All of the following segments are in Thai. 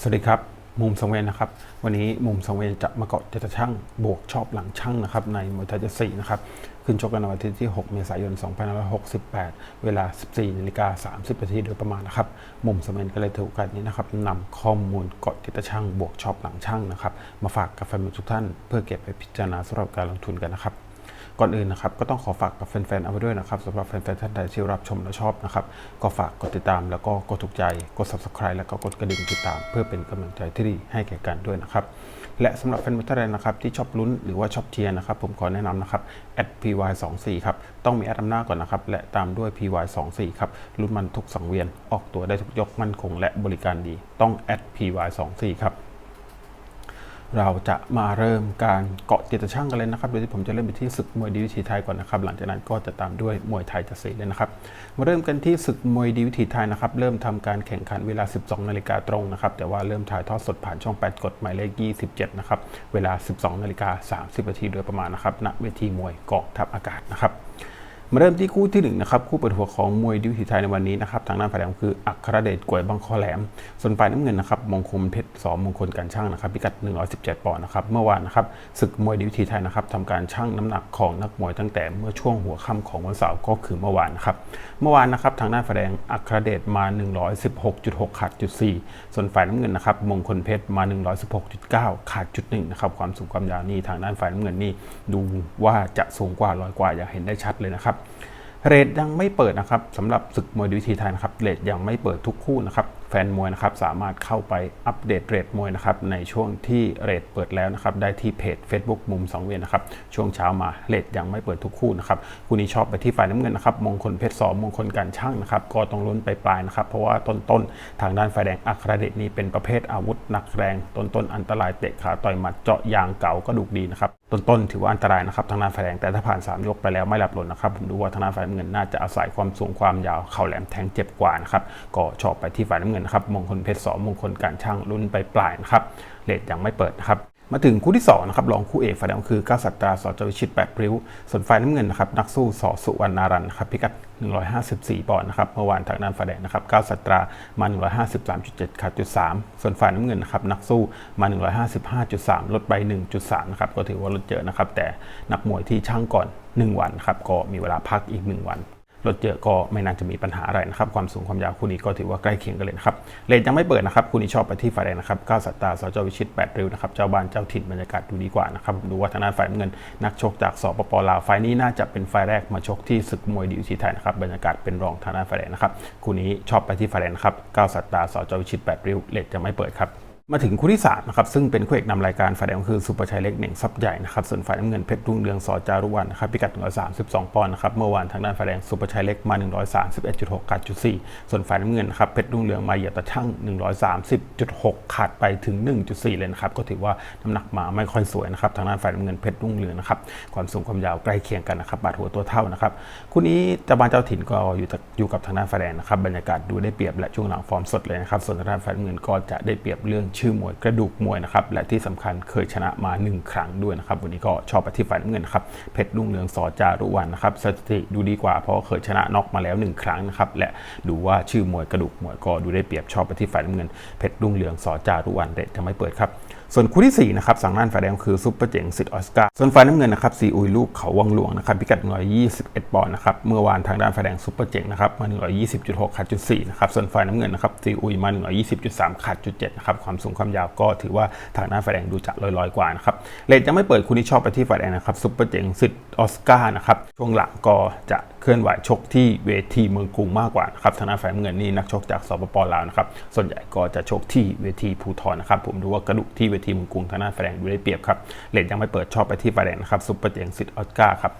สวัสดีครับ มุมสังเวียนนะครับ วันนี้มุมสังเวียนจะมาเกาะเจตช่างบวกชอบหลังช่างนะครับในมวยไทยจะสี่นะครับขึ้นชกกันในวันที่ 6 เมษายน 2568 เวลา 14นาฬิกา30นาทีโดยประมาณนะครับ มุมสังเวียก็เลยถือโอกาสนี้นะครับนำข้อมูลเกาะเจตช่างบวกชอบหลังช่างนะครับ มาฝากกับแฟนทุกท่าน เพื่อเก็บไปพิจารณาสำหรับการลงทุนกันนะครับ ก่อนอื่นนะครับก็ต้องขอฝากกับแฟนๆเอาไว้ด้วยนะครับสำหรับแฟนๆท่านใดที่รับชมและชอบนะครับก็ฝากกดติดตามแล้วก็กดถูกใจกด subscribe แล้วก็กดกระดิ่งติดตาม เพื่อเป็นกำลังใจที่ดีให้แก่กันด้วยนะครับและสำหรับแฟนๆท่านใดนะครับที่ชอบลุ้นหรือว่าชอบเชียร์นะครับผมขอแนะนำนะครับ @py24 ครับต้องมีแอดนำหน้าก่อนนะครับและตามด้วย py24 ครับลุ้นมันทุกสังเวียนออกตัวได้ทุกยกมั่นคง และบริการดีต้อง @py24 ครับ เราจะมาเริ่มการเกาะติดตะช่างกันเลยนะครับ โดยที่ผมจะเริ่มไปที่ศึกมวยดีวิถีไทยก่อนนะครับ หลังจากนั้นก็จะตามด้วยมวยไทยจะสีเลยนะครับ มาเริ่มกันที่ศึกมวยดีวิถีไทยนะครับ เริ่มทำการแข่งขันเวลา 12 นาฬิกาตรงนะครับ แต่ว่าเริ่มถ่ายทอดสดผ่านช่อง 8กดหมายเลข 27 นะครับ เวลา 12 นาฬิกา 30 นาทีโดยประมาณนะครับ ณ เวทีมวยกองทัพอากาศนะครับ มาเริ่มที่คู่ที่หนึ่งนะครับ คู่เปิดหัวของมวยดิวทีไทยในวันนี้นะครับ ทางด้านฝ่ายแดงคือ อัครเดชกวยบางคอแหลม ส่วนฝ่ายน้ำเงินนะครับมงคลเพชรสอมงคลการช่างนะครับพิกัด 117 ปอนด์นะครับ เมื่อวานนะครับศึกมวยดิวทีไทยนะครับทำการชั่งน้ำหนักของนักมวยตั้งแต่เมื่อช่วงหัวค่ำของวันเสาร์ก็คือเมื่อวานนะครับ เมื่อวานนะครับทางด้านฝ่ายแดงอัครเดชมา 116.6 ขาดจุด4ส่วนฝ่ายน้ำเงินนะครับมงคลเพชรมา 116.9 ขาดจุด1นะครับความสูงความยาวนี่ทางด้านฝ่ายน้ำเงินนี่ดูว่าจะสูงกว่าลอยกว่าอย่างเห็นได้ชัดเลยนะครับเรทยังไม่เปิดนะครับสำหรับศึกมวยดิวทีไทยนะครับเรทยังไม่เปิดทุกคู่นะครับ แฟนมวยนะครับสามารถเข้าไปอัปเดตเรทมวยนะครับในช่วงที่เรทเปิดแล้วนะครับได้ที่เพจ Facebook มุมสองเวียนนะครับช่วงเช้ามาเรทยังไม่เปิดทุกคู่นะครับคู่นี้ชอบไปที่ฝ่ายน้ำเงินนะครับมงคลเพชรสอมงคลการช่างนะครับก็ต้องลุ้นไปปลายนะครับเพราะว่าต้นๆทางด้านฝ่ายแดงอัครเดชนี่เป็นประเภทอาวุธหนักแรงต้นๆอันตรายเตะขาต่อยหมัดเจาะยางเก่ากระดูดีนะครับต้นๆถือว่าอันตรายนะครับทางด้านฝ่ายแดงแต่ถ้าผ่านสามยกไปแล้วไม่หลับหล่นนะครับผมดูว่าทางด้านฝ่ายน้ำเงินน่าจะอาศัยความสูงความยาวเข่าแหลมแทงเจ็บกว่านะครับก็ชอบไปที่ฝ่ายน้ำเงินนะครับมงคลเพชรสอมงคลการช่างรุ่นไปปลายๆนะครับเลทยังไม่เปิดนะครับมาถึงคู่ที่2นะครับรองคู่เอกฝ่ายแดงคือก้าสัตราสอจวิชิตแปดริ้ว ส่วนฝ่ายน้ำเงินนะครับนักสู้สอสุวรรณารันครับพิกัด 154 ปอนด์นะครับเมื่อวานทางด้านฝ่ายแดงนะครับก้าสัตรามา 153.7ขาดจุด3ส่วนฝ่ายน้ำเงินนะครับนักสู้มา 155.3 ลดไป 1.3นะครับก็ถือว่าลดเยอะนะครับแต่นักมวยที่ช่างก่อน 1 วันครับก็มีเวลาพักอีก 1 วัน รถเยอะก็ไม่น่าจะมีปัญหาอะไรนะครับความสูงความยาวคู่นี้ก็ถือว่าใกล้เคียงกันเลยนะครับเลนยังไม่เปิดนะครับคู่นี้ชอบไปที่ฝ่ายแดงนะครับก้าวสัตตาสจวิชิต 8 ริ้วนะครับเจ้าบ้านเจ้าถิ่นบรรยากาศดูดีกว่านะครับดูว่าทางด้านฝ่ายเงินนักชกจากสปปลาวไฟล์นี้น่าจะเป็นไฟล์แรกมาชกที่ศึกมวยดิวทีไทยนะครับบรรยากาศเป็นรองทางด้านฝ่ายแดงนะครับคู่นี้ชอบไปที่ฝ่ายแดงนะครับก้าวสัตตาสจวิชิต 8 ริ้วเลนยังไม่เปิดครับ มาถึงคู่ที่3นะครับซึ่งเป็นคู่เอกนำรายการฝ่ายแดงคือสุประชัยเล็กเหน่งซับใหญ่นะครับส่วนฝ่ายน้ำเงินเพชรรุ่งเรืองสอจารุวรรณนะครับพิกัด 132 ปอนด์นะครับเมื่อวานทางด้านฝ่ายแดงสุประชัยเล็กมา 131.6 ขาดจุด4ส่วนฝ่ายน้ำเงินนะครับเพชรรุ่งเรืองมาเหยียบตะช่าง130.6 ขาดไปถึง 1.4 เลยนะครับก็ถือว่าน้ำหนักมาไม่ค่อยสวยนะครับทางด้านฝ่ายน้ำเงินเพชรรุ่งเรืองนะครับความสูงความยาวใกล้เคียงกันนะครับบาดหัวตัวเท่านะครับคู่นี้เจ้าบ้านเจ้าถิ่นก็อยู่กับอยู่กับทางด้านฝ่ายแดงนะครับบรรยากาศดูได้เปรียบและช่วงหลังฟอร์มสดเลยนะครับส่วนทางด้านฝ่ายน้ำเงินก็จะได้เปรียบเรื่องชื่อมวยกระดูกมวยนะครับและที่สำคัญเคยชนะมา 1 ครั้งด้วยนะครับวันนี้ก็ชอบไปที่ฝ่ายน้ำเงินนะครับเพชรรุ่งเรืองสอจารุวันนะครับสถิติดูดีกว่าเพราะเคยชนะน็อกมาแล้ว 1 ครั้งนะครับและดูว่าชื่อมวยกระดูกมวยก็ดูได้เปรียบชอบไปที่ฝ่ายน้ำเงินเพชรรุ่งเรืองสอจารุวันเด็ดจะไม่เปิดครับ ส่วนคู่ที่ 4 นะครับสังด้านฝ่ายแดงคือซุปเปอร์เจ๋งสิทธิ์ออสการ์ส่วนฝ่ายน้ำเงินนะครับซีอุยลูกเขาวังหลวงนะครับพิกัด 121 ปอนด์นะครับเมื่อวานทางด้านฝ่ายแดงซุปเปอร์เจ๋งนะครับมา 120.6ขาดจุด4นะครับส่วนฝ่ายน้ำเงินนะครับซีอุยมา 120.3ขาดจุด7นะครับความสูงความยาวก็ถือว่าทางด้านฝ่ายแดงดูจะลอยๆกว่านะครับเลทยังไม่เปิดคู่นี้ชอบไปที่ฝ่ายแดงนะครับซุปเปอร์เจ๋งสิทธิ์ออสการ์นะครับช่วงหลังก็จะเคลื่อนไหวชกที่เวทีเมืองกรุงมากกว่านะครับทางด้านฝ่ายเงินนี่นักชกจากสปปลาวนะครับส่วนใหญ่ก็จะชกที่เวทีภูทรนะครับผมดูว่ากระดูกที่เวทีเมืองกรุงทางด้านฝ่ายแดงดูได้เปรียบครับเลทยังไม่เปิดชอบไปที่ฝ่ายแดงนะครับซุปเปอร์เจงสิทธิ์ออสการ์ครับ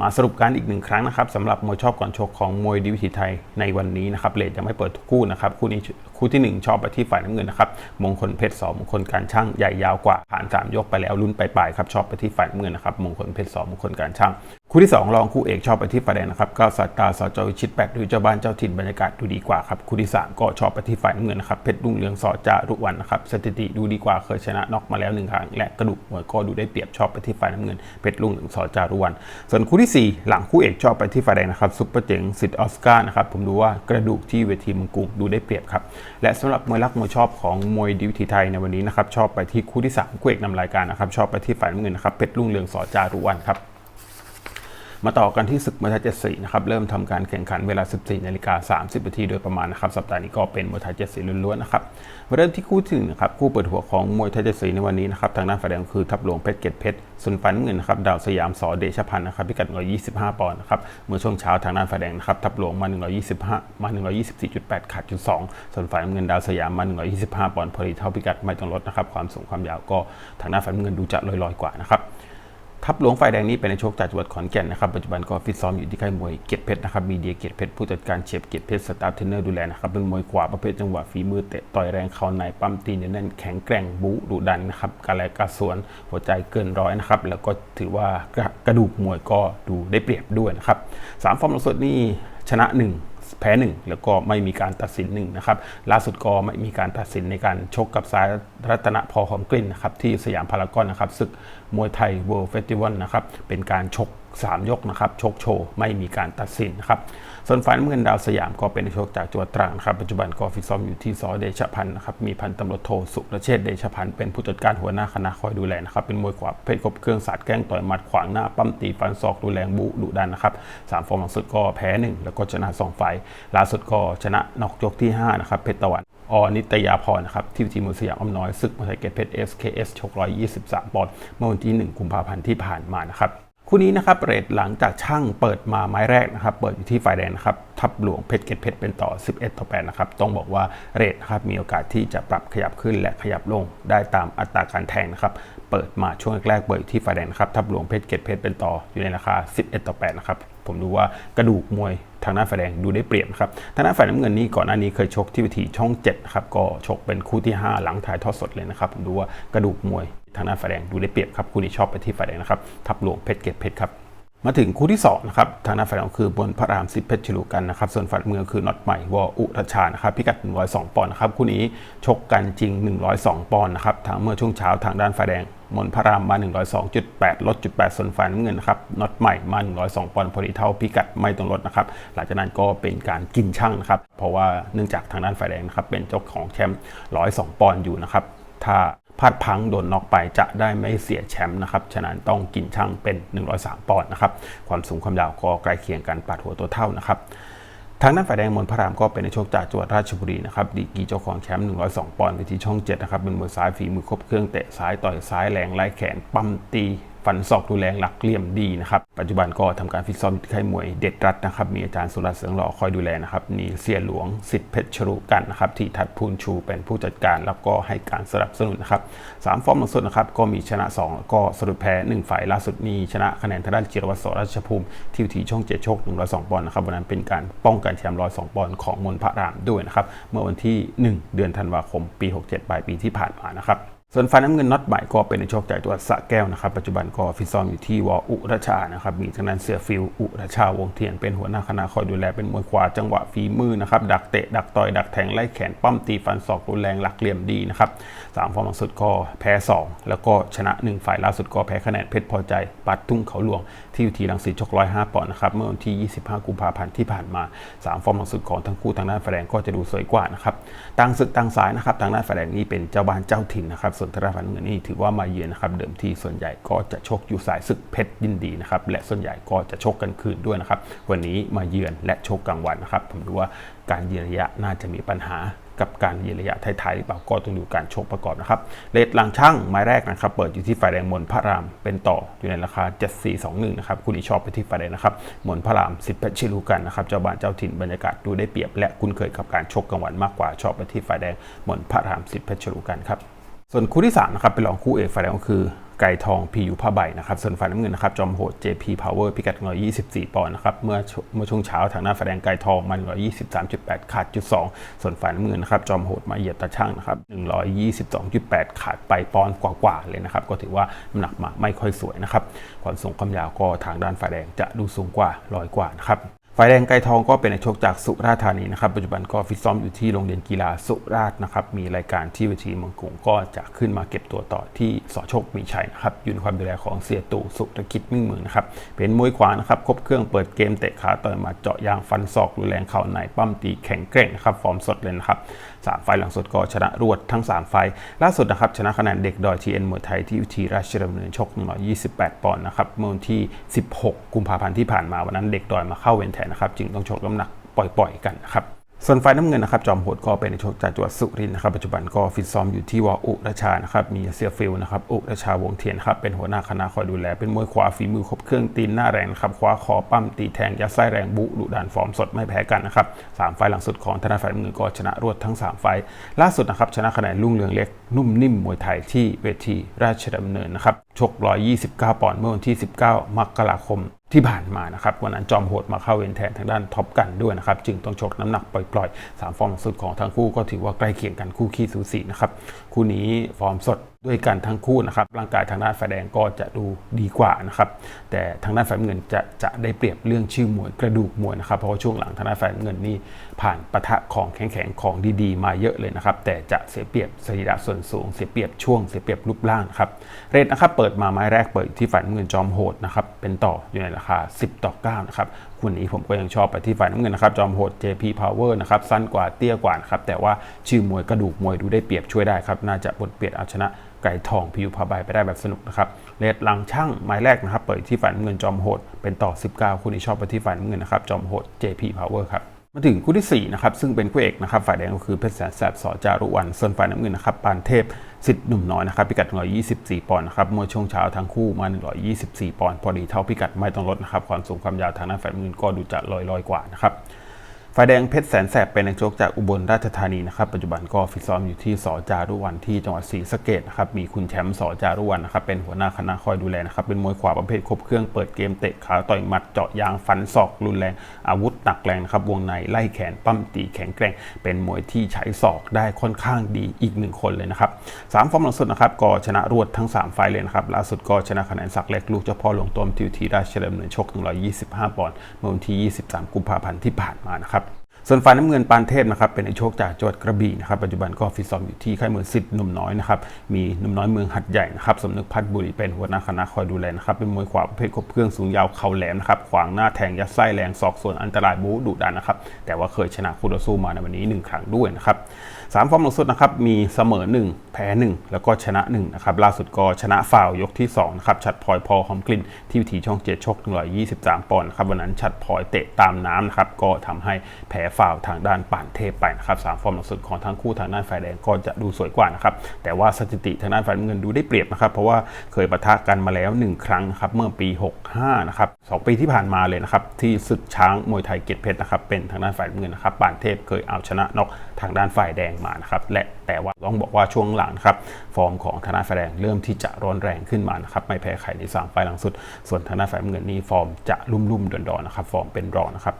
มาสรุปการอีกหนึ่งครั้งนะครับสำหรับมวยชอบก่อนชกของมวยดิวิธีไทยในวันนี้นะครับเลทยังไม่เปิดทุกคู่นะครับคู่นี้ คู่ที่หนึ่งชอบไปที่ฝ่ายน้ำเงินนะครับมงคลเพชรสองมงคลการช่างใหญ่ยาวกว่าผ่านสามยกไปแล้วลุ้นไปปลายๆครับชอบไปที่ฝ่ายน้ำเงินนะครับมงคลเพชรสองมงคลการช่างคู่ที่2รองคู่เอกชอบไปที่ฝ่ายแดงนะครับก็สัตตาสจวิชิตแปดหรือเจ้าบ้านเจ้าถิ่นบรรยากาศดูดีกว่าครับคู่ที่ 3 ก็ชอบไปที่ฝ่ายน้ำเงินนะครับเพชรรุ่งเรืองสอจารุวรรณนะครับสถิติดูดีกว่าเคยชนะน็อกมาแล้วหนึ่งครั้งและกระดูกมวยก็ดูได้เปรียบชอบไปที่ฝ่ายน้ำเงินเพชรรุ่งเรืองสอจารุวรรณส่วนคู่ที่ 4 หลังคู่เอกชอบไปที่ฝ่ายแดงนะครับซุปเปอร์เจ๋งสิทธิ์ออสการ์นะครับผมดูว่ากระดูกที่เวทีมืองกรดูได้เปรียบครับ และสำหรับมวยรักมวยชอบของมวยดิวทีไทยในวันนี้นะครับชอบไปที่คู่ที่3คู่เอกนำรายการนะครับชอบไปที่ฝ่ายน้ำเงินนะครับเพชรลุ่งเรืองสอจารุวันครับ มาต่อกันที่ศึกมวยไทยเจ็ดสีนะครับเริ่มทำการแข่งขันเวลา 14นาฬิกา30นาทีโดยประมาณนะครับสัปดาห์นี้ก็เป็นมวยไทยเจ็ดสีล้วนๆนะครับเริ่มที่คู่ที่หนึ่งนะครับคู่เปิดหัวของมวยไทยเจ็ดสีในวันนี้นะครับทางด้านฝ่ายแดงคือทัพหลวงเพชรเกตเพชรส่วนฝ่ายน้ำเงินนะครับดาวสยามสอเดชพันธ์นะครับพิกัด 125 ปอนด์นะครับเมื่อช่วงเช้าทางด้านฝ่ายแดงนะครับทัพหลวงมา 125 มา 124.8ขาดจุด2ส่วนฝ่ายน้ำเงินดาวสยามมา 125 ปอนด์พอดีเท่าพิกัดไม่ต้องลดนะครับความสูงความยาวก็ทางด้านฝ่ายน้ำเงินดูจะลอยๆกว่านะครับ ทัพหลวงฝ่ายแดงนี้เป็นในโชคจากจังหวัดขอนแก่นนะครับปัจจุบันก็ฟิตซ้อมอยู่ที่ค่ายมวยเกียรติเพชรนะครับมีเดียเกียรติเพชรผู้จัดการเชฟเกียรติเพชรสตาฟเทรนเนอร์ดูแลนะครับเป็นมวยขวาประเภทจังหวะฝีมือเตะต่อยแรงเข่าในปั้มตีนแน่นแข็งแกร่งบูดุดันนะครับกระแลกระสวนหัวใจเกินร้อยนะครับแล้วก็ถือว่ากระดูกมวยก็ดูได้เปรียบด้วยนะครับสามฟอร์มล่าสุดนี่ชนะหนึ่ง แพ้หนึ่งแล้วก็ไม่มีการตัดสินหนึ่งนะครับล่าสุดก็ไม่มีการตัดสินในการชกกับสายรัตนพอหอมกลิ่นนะครับที่สยามพารากอนนะครับศึกมวยไทยเวิลด์เฟสติวัลนะครับเป็นการชก 3 ยกนะครับชกโชว์ไม่มีการตัดสินนะครับส่วนฝ่ายน้ำเงินดาวสยามก็เป็นชกจากจังหวัดตรังครับปัจจุบันก็ฟิตซ้อมอยู่ที่ซอเดชพันธ์นะครับมีพันตำรวจโทสุรเชษเดชพันธ์เป็นผู้จัดการหัวหน้าคณะคอยดูแลนะครับเป็นมวยขวาเพชรครบเครื่องสาดแกล้งต่อยหมัดขวางหน้าปั้มตีฟันศอกดูแรงบุดุดันนะครับสามฟอร์มหลังสุดก็แพ้หนึ่งแล้วก็ชนะสองไฟล์ล่าสุดก็ชนะนอกยกที่ห้านะครับเพชรตะวันอนิตยาพรนะครับที่ทีมมวยสยามอ้อมน้อยศึกมวยไทยเกตเพชร SKS ชก123ปอนด์เมื่อวันที่ 1 กุมภาพันธ์ที่ผ่านมานะครับ คู่นี้นะครับเรทหลังจากช่างเปิดมาไม้แรกนะครับ เปิดอยู่ที่ฝ่ายแดงนะครับ ทับหลวงเพชรเกตเพชรเป็นต่อ 11 ต่อ 8 นะครับ ต้องบอกว่าเรทนะครับมีโอกาสที่จะปรับขยับขึ้นและขยับลงได้ตามอัตราการแทงนะครับ เปิดมาช่วงแรกๆเปิดอยู่ที่ฝ่ายแดงนะครับ ทับหลวงเพชรเกตเพชรเป็นต่ออยู่ในราคา 11 ต่อ 8 นะครับ ผมดูว่ากระดูกมวยทางด้านฝ่ายแดงดูได้เปรียบนครับทางด้านฝ่ายน้ำเงินนี่ก่อนหน้านี้เคยชกที่วิธีช่อง7ครับก็ชกเป็นคู่ที่ 5 หลังถ่ายทอดสดเลยนะครับผมดูว่ากระดูกมวย ทางด้านฝ่ายแดงดูได้เปรียบครับคู่นี้ชอบไปที่ฝ่ายแดงนะครับทับหลวงเพชรเกตเพชรครับมาถึงคู่ที่2นะครับทางด้านฝ่ายแดงคือบนพระรามสิบเพชรฉลูกันนะครับส่วนฝ่ายเมืองคือน็อตใหม่วออุรชานะครับพิกัด 102 ปอนด์นะครับคู่นี้ชกกันจริง 102 ปอนด์นะครับทางเมื่อช่วงเช้าทางด้านฝ่ายแดงมนพระรามมา 102.8 ลดจุด8ส่วนฝ่ายน้ำเงินนะครับน็อตใหม่มา 102 ปอนด์พอดีเท่าพิกัดไม่ต้องลดนะครับหลังจากนั้นก็เป็นการกินช่างนะครับเพราะว่าเนื่องจากทางด้านฝ่ายแดงนะครับเป็นเจ้าของแชมป์102 ปอนด์อยู่นะครับถ้า พลาดพังโดนน็อกไปจะได้ไม่เสียแชมป์นะครับ ฉะนั้นต้องกินช่างเป็น 103 ปอนด์นะครับ ความสูงความยาวก็ใกล้เคียงกันปาดหัวตัวเท่านะครับทางด้านฝ่ายแดงมนพระรามก็เป็นในโชคจากจังหวัดราชบุรีนะครับดีกีเจ้าของแชมป์ 102 ปอนด์ในที่ช่อง 7 นะครับ เป็นมวยซ้ายฝีมือครบเครื่องเตะซ้ายต่อยซ้ายแรงไล่แขน ปั้มตี ฟันศอกดูแรงหลักเหลี่ยมดีนะครับปัจจุบันก็ทำการฟิตซ้อมที่ค่ายมวยเด็ดรัฐนะครับมีอาจารย์สุรัตน์เสืองหล่อคอยดูแลนะครับมีเสียหลวงสิทธิเพชรชรุกันนะครับที่ทัดพูนชูเป็นผู้จัดการ แล้วก็ให้การสนับสนุนนะครับสามฟอร์มหลังสุดนะครับก็มีชนะ 2 แล้วก็สรุปแพ้ 1 ฝ่ายล่าสุดมีชนะคะแนนทางด้านจิรวัตรสราชภูมิที่ทีช่องเจ็ดโชค102ปอนด์นะครับวันนั้นเป็นการป้องกันแชมป์102ปอนด์ของมนพระรามด้วยนะครับเมื่อวันที่ 1 เดือนธันวาคมปี 67ปลายปีที่ผ่านมานะครับ ส่วนฝ่ายน้ำเงินน็อตใหม่ก็เป็นในโชคใจากจัวสะแก้วนะครับปัจจุบันก็ฟิตซ้อมอยู่ที่วออุรชานะครับมีทางด้านเสือฟิลอุรชาวงเทียนเป็นหัวหน้าคณะคอยดูแลเป็นมวยขวาจังหวะฝีมือนะครับดักเตะดักต่อยดักแทงไล่แขนปั้มตีฟันศอกรุนแรงหลักเหลี่ยมดีนะครับสามฟอร์มหลังสุดก็แพ้ 2 แล้วก็ชนะ 1 ฝ่ายล่าสุดก็แพ้คะแนนเพชรพอใจ ปัดทุ่งเขาหลวง ที่อยู่ที่ลังสิตชก105ปอนด์นะครับเมื่อวันที่ 25 กุมภาพันธ์ที่ผ่านมาสามฟอร์มหลังสุดของทั้งคู่ทางด้านฝ่ายแดงก็จะดูสวยกว่านะครับต่างศึกต่างสายนะครับทางด้านฝ่ายแดงนี่เป็นเจ้าบ้านเจ้าถิ่นนะครับส่วนทางด้านฝ่ายน้ำเงินนี่ถือว่ามาเยือนนะครับเดิมทีส่วนใหญ่ก็จะชกอยู่สายศึกเพชรยินดีนะครับและส่วนใหญ่ก็จะชกกันคืนด้วยนะครับวันนี้มาเยือนและชกกลางวันนะครับผมดูว่าการเยือนระยะน่าจะมีปัญหากับการเยือนระยะท้ายๆหรือเปล่าก็ต้องดูการชกประกอบนะครับเลทหลังช่างไม้แรกนะครับ เปิดอยู่ที่ฝ่ายแดงมนพระรามเป็นต่ออยู่ในราคา 7421 นะครับคุณอีชอบไปที่ฝ่ายแดงนะครับมนพระรามสิบเพชรชิลูกันนะครับเจ้าบ้านเจ้าถิ่นบรรยากาศดูได้เปรียบ และคุ้นเคยกับการชกกลางวันมากกว่าชอบไปที่ฝ่ายแดงมนพระรามสิบเพชรชิลูกันครับ ส่วนคู่ที่3นะครับเป็นรองคู่เอกฝ่ายแดงก็คือไก่ทองพียูผ้าใบนะครับส่วนฝ่ายน้ำเงินนะครับจอมโหด JP Power พิกัด124 ปอนด์นะครับเมื่อเมื่อช่วงเช้าทางหน้าฝ่ายแดงไก่ทองมัน 123.8 ขาดจุด2ส่วนฝ่ายน้ำเงินนะครับจอมโหดมาเหยียบตาช่างนะครับ122.8 ขาดไปปอนด์กว่าๆเลยนะครับก็ถือว่าน้ำหนักมาไม่ค่อยสวยนะครับความสูงความยาวก็ทางด้านฝ่ายแดงจะดูสูงกว่าลอยกว่านะครับ ฝ่ายแดงไกรทองก็เป็นนักชกจากสุราษฎร์ธานีนะครับปัจจุบันก็ฟิตซ้อมอยู่ที่โรงเรียนกีฬาสุราษฎร์นะครับมีรายการที่เวทีเมืองกรุงก็จะขึ้นมาเก็บตัวต่อที่สอโชคมีชัยนะครับอยู่ในความดูแลของเสียตู่สุรกิจมิ่งเมืองนะครับเป็นมวยขวานะครับครบเครื่องเปิดเกมเตะขาต่อยมาเจาะยางฟันศอกรุนแรงเข่าในปั้มตีแข็งแกร่งนะครับฟอร์มสดเลยนะครับสามไฟหลังสุดก็ชนะรวดทั้ง 3 ไฟล์ล่าสุดนะครับชนะคะแนนเด็กดอยทีเอ็นมวยไทยที่วิทีราชดำเนินชก128 ปอนด์นะครับเมื่อวันที่ 16 กุมภาพันธ์ที่ผ่านมาวันนั้นเด็กดอยมาเข้าเวนแทนนะครับจึงต้องชกน้ำหนักปล่อยๆกันนะครับส่วนไฟน้ำเงินนะครับจอมโหดก็เป็นนักชกจากจังหวัดสุรินทร์นะครับปัจจุบันก็ฟิตซ้อมอยู่ที่วออุราชานะครับมีเซียฟิลนะครับอุราชาวงเทียนครับเป็นหัวหน้าคณะคอยดูแล เป็นมวยขวาฝีมือครบเครื่องตีนหน้าแรงครับคว้าคอปั้มตีแทงยัดไส้แรงบุดุดันฟอร์มสดไม่แพ้กันนะครับสามไฟล์หลังสุดของธนาฝ่ายน้ำเงินก็ชนะรวดทั้ง 3 ไฟล์ล่าสุดนะครับชนะคะแนนลุ่งเรืองเล็กนุ่มนิ่มมวยไทยที่เวทีราชดำเนินนะครับชก 129 ปอนด์เมื่อวันที่ 19 มกราคม ที่ผ่านมานะครับวันนั้นจอมโหดมาเข้าเวนแทนทางด้านท็อปกันด้วยนะครับจึงต้องชกน้ำหนักปล่อยๆ 3 ฟอร์มสุดของทั้งคู่ก็ถือว่าใกล้เคียงกันคู่ขี้สูสีนะครับคู่นี้ฟอร์มสด ด้วยกันทั้งคู่นะครับร่างกายทางด้านฝ่ายแดงก็จะดูดีกว่านะครับแต่ทางด้านฝ่ายเงินจะจะได้เปรียบเรื่องชื่อมวยกระดูกมวยนะครับเพราะว่าช่วงหลังทางด้านฝ่ายเงินนี่ผ่านปะทะของแข็งๆของดีๆ มาเยอะเลยนะครับแต่จะเสียเปรียบสรีระส่วนสูงเสียเปรียบช่วงเสียเปรียบรูปร่างครับเรทนะครับเปิดมาไม้แรกเปิดที่ฝ่ายเงินจอมโหดนะครับเป็นต่ออยู่ในราคา 10 ต่อ9นะครับคู่นี้ผมก็ยังชอบไปที่ฝ่ายน้ำเงินนะครับจอมโหด JP Power นะครับสั้นกว่าเตี้ยกว่านะครับแต่ว่าชื่อมวยกระดูกมวยดูได้เปรียบช่วยได้ครับน่าจะบนเปรียบเอาชนะ ไก่ทองพิวพาใบไปได้แบบสนุกนะครับเลดลังช่างไม้แรกนะครับ เปิดที่ฝ่ายน้ำเงินจอมโหด เป็นต่อ 19 คู่นี้ชอบไปที่ฝ่ายน้ำเงินนะครับจอมโหด JP Power ครับมาถึงคู่ที่4นะครับซึ่งเป็นคู่เอกนะครับฝ่ายแดงก็คือเพชรแสนแสบสอจารุวันส่วนฝ่ายน้ำเงินนะครับปานเทพสิทธิ์หนุ่มน้อยนะครับพิกัด 124 ปอนด์นะครับมวยช่วงเช้าทั้งคู่มา 124 ปอนด์พอดีเท่าพิกัดไม่ต้องลดนะครับความสูงความยาวทางด้านฝ่ายน้ำเงินก็ดูจะลอยๆกว่านะครับ ฝ่ายแดงเพชรแสนแสบเป็นนักชกจากอุบลราชธานีนะครับปัจจุบันก็ฟิตซ้อมอยู่ที่สอจารุวันที่จังหวัดศรีสะเกดนะครับมีคุณแชมป์สอจารุวันนะครับเป็นหัวหน้าคณะคอยดูแลนะครับเป็นมวยขวาประเภทครบเครื่องเปิดเกมเตะขาต่อยหมัดเจาะยางฟันศอกรุนแรงอาวุธหนักแรงนะครับวงในไล่แขนปั้มตีแข็งแกร่ง เป็นมวยที่ใช้ศอกได้ค่อนข้างดีอีกหนึ่งคนเลยนะครับสามฟอร์มหลังสุดนะครับก็ชนะรวดทั้ง 3 ไฟเลยนะครับล่าสุดก็ชนะคะแนนสักเล็กลูกเจ้าพ่อลงตัวทิวทีราชดำเนินชก125ปอนด์เมื่อวันที่ 23 กุมภาพันธ์ที่ผ่านมานะครับ ส่วนฝ่ายน้ำเงินปานเทพนะครับเป็นไอโชคจากจังหวัดกระบี่นะครับปัจจุบันก็ฟิตซ้อมอยู่ที่ค่ายมวยสิทธิ์หนุ่มน้อยนะครับมีหนุ่มน้อยเมืองหัดใหญ่นะครับสมนึกพัฒน์บุรีเป็นหัวหน้าคณะคอยดูแลนะครับเป็นมวยขวาประเภทครบเครื่องสูงยาวเข่าแหลมนะครับขวางหน้าแทงยัดไส้แรงศอกส่วนอันตรายบู๊ดุดันนะครับแต่ว่าเคยชนะคู่ต่อสู้มาในวันนี้ 1 ครั้งด้วยนะครับ สามฟอร์มหลังสุดนะครับมีเสมอ 1 แพ้ 1 แล้วก็ชนะ1นะครับล่าสุดก็ชนะฟาวยกที่2นะครับฉัดพลอยพอหอมกลิ่นที่วิถีช่องเจ็ดชก123 ปอนด์ครับวันนั้นฉัดพลอยเตะตามน้ำนะครับก็ทำให้แพ้ฟาวทางด้านป่านเทพไปนะครับสามฟอร์มหลังสุดของทั้งคู่ทางด้านฝ่ายแดงก็จะดูสวยกว่านะครับแต่ว่าสถิติทางด้านฝ่ายเงินดูได้เปรียบนะครับเพราะว่าเคยปะทะกันมาแล้ว 1 ครั้งนะครับเมื่อปี 65นะครับสปีที่ผ่านมาเลยนะครับที่ศึกช้างมวยไทยเกียรติเพชรนะครับเป็นทางด้านฝ่ายเงินนะครับป่านเทพเคยเอาชนะนอกทางด้านฝ่ายแดงมานะครับและแต่ว่าต้องบอกว่าช่วงหลังครับฟอร์มของทางด้าแฟแดงเริ่มที่จะร้อนแรงขึ้นมานะครับไม่แพ้ใครในสามไฟล์หลังสุด ส่วนทางด้านฝ่าแฟเงินนี่ฟอร์มจะลุ่มๆดอนๆนะครับฟอร์มเป็นรองนะครับ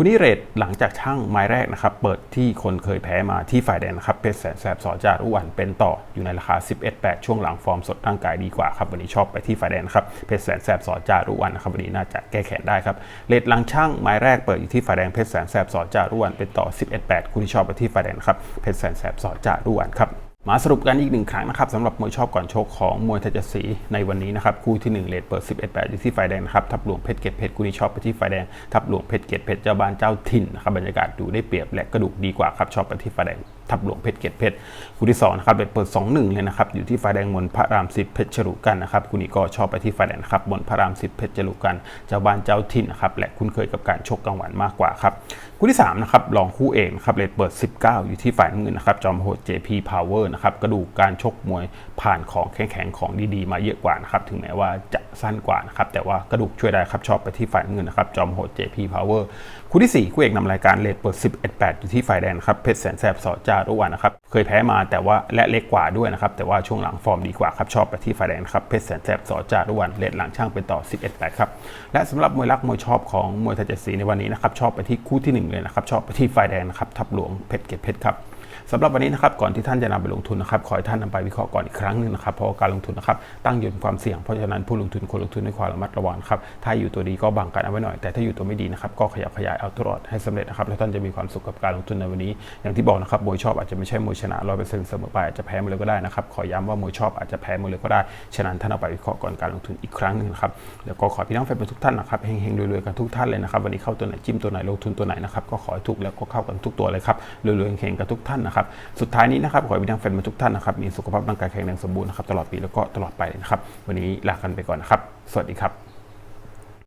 คุณนิเรศหลังจากช่างไม้แรกนะครับ เปิดที่คนเคยแพ้มาที่ฝ่ายแดงนะครับเพชรแสนแสบสอจารุวันเป็นต่ออยู่ในราคา 11-8 ช่วงหลังฟอร์มสดร่างกายดีกว่าครับวันนี้ชอบไปที่ฝ่ายแดงนะครับเพชรแสนแสบสอจารุวันนะครับวันนี้น่าจะแก้แค้นได้ครับเลดหลังช่างไม้แรกเปิดอยู่ที่ฝ่ายแดงเพชรแสนแสบสอจารุวันเป็นต่อ 11-8 คุณที่ชอบไปที่ฝ่ายแดงนครับเพชรแสนแสบสอจารุวันครับ มาสรุปกันอีกหนึ่งครั้งนะครับสำหรับมวยชอบก่อนชกของมวยทยจัดสีในวันนี้นะครับคู่ที่1เลดเปิด 11 8อยู่ที่ฝ่ายแดงนะครับทับหลวงเพชรเกตเพชรคู่นี้ชอบไปที่ฝ่ายแดงทับหลวงเพชรเกตเพชรเจ้าบ้านเจ้าถิ่นนะครับบรรยากาศดูได้เปรียบและกระดูกดีกว่าครับชอบไปที่ฝ่ายแดงทับหลวงเพชรเกตเพชรคู่ที่2นะครับเลดเปิด 2 1 เลยนะครับอยู่ที่ฝ่ายแดงมนพระรามสิบเพชรฉลุกันนะครับคู่นี้ก็ชอบไปที่ฝ่ายแดงครับมนพระรามสิบเพชรฉลุกันเจ้าบ้านเจ้าถิ่นนะครับและคุ้นเคยกับการชกกลางวันมากกว่าครับคู่ที่3นะครับรองคู่เอกนะครับเลทเปิด 19 อยู่ที่ฝ่ายน้ำเงินนะครับจอมโหด JP Power นะครับกระดูกการชกมวยผ่านของแข็งๆของดีๆ มาเยอะกว่านะครับถึงแม้ว่าจะสั้นกว่านะครับแต่ว่ากระดูกช่วยได้ครับชอบไปที่ฝ่ายน้ำเงินนะครับจอมโหด JP Power คู่ที่ 4 คู่เอกนำรายการเลทเปิด 11 8 อยู่ที่ฝ่ายแดงครับเพชรแสนแสบสอจารุวันนะครับเคยแพ้มาแต่ว่าและเล็กกว่าด้วยนะครับแต่ว่าช่วงหลังฟอร์มดีกว่าครับชอบไปที่ฝ่ายแดงครับเพชรแสนแสบสอจารุวันเลทหลังช่างเป็นต่อ 11 8 ครับและสำหรับมวยรักมวยชอบของมวยไทยเจ็ดสีในวันนี้นะครับชอบไปที่คู่ที่หนึ่งเลยนะครับชอบไปที่ฝ่ายแดงนะครับทับหลวงเพชรเกตเพชรครับ สำหรับวันนี้นะครับก่อนที่ท่านจะนำไปลงทุนนะครับขอให้ท่านนำไปวิเคราะห์ก่อนอีกครั้งหนึ่งนะครับเพราะการลงทุนนะครับตั้งอยู่บนความเสี่ยงเพราะฉะนั้นผู้ลงทุนควรลงทุนด้วยความระมัดระวังครับถ้าอยู่ตัวดีก็บังกันเอาไว้หน่อยแต่ถ้าอยู่ตัวไม่ดีนะครับก็ขยับขยายเอาตัวรอดให้สำเร็จนะครับแล้วท่านจะมีความสุขกับการลงทุนในวันนี้ อย่างที่บอกนะครับมวยชอบอาจจะไม่ใช่มวยชนะร้อยเปอร์เซ็นต์เสมอไปอาจจะแพ้มาเลยก็ได้นะครับขอย้ำว่ามวยชอบอาจจะแพ้มาเลยก็ได้ฉะนั้นท่านเอาไปวิเคราะห์ก่อนการลงทุนอีกครั้งหนึงครับแล้วก็ขอพี่น้องแฟนๆทุกท่านนะครับเฮงๆรวยๆกันทุกท่านเลยนะครับวันนี้เข้าตัวไหนจิ้มตัวไหนลงทุนตัวไหนนะครับก็ขอให้ถูกแล้วก็เข้ากันทุกตัวเลยครับรวยๆเฮงๆกันทุกท่านนะครับสุดท้ายนี้นะครับขอให้พี่น้องแฟนๆทุกท่านนะครับมีสุขภาพร่างกายแข็งแรงสมบูรณ์นะครับตลอดปีแล้วก็ตลอดไปนะครับ วันนี้ลากันไปก่อนนะครับ สวัสดีครับ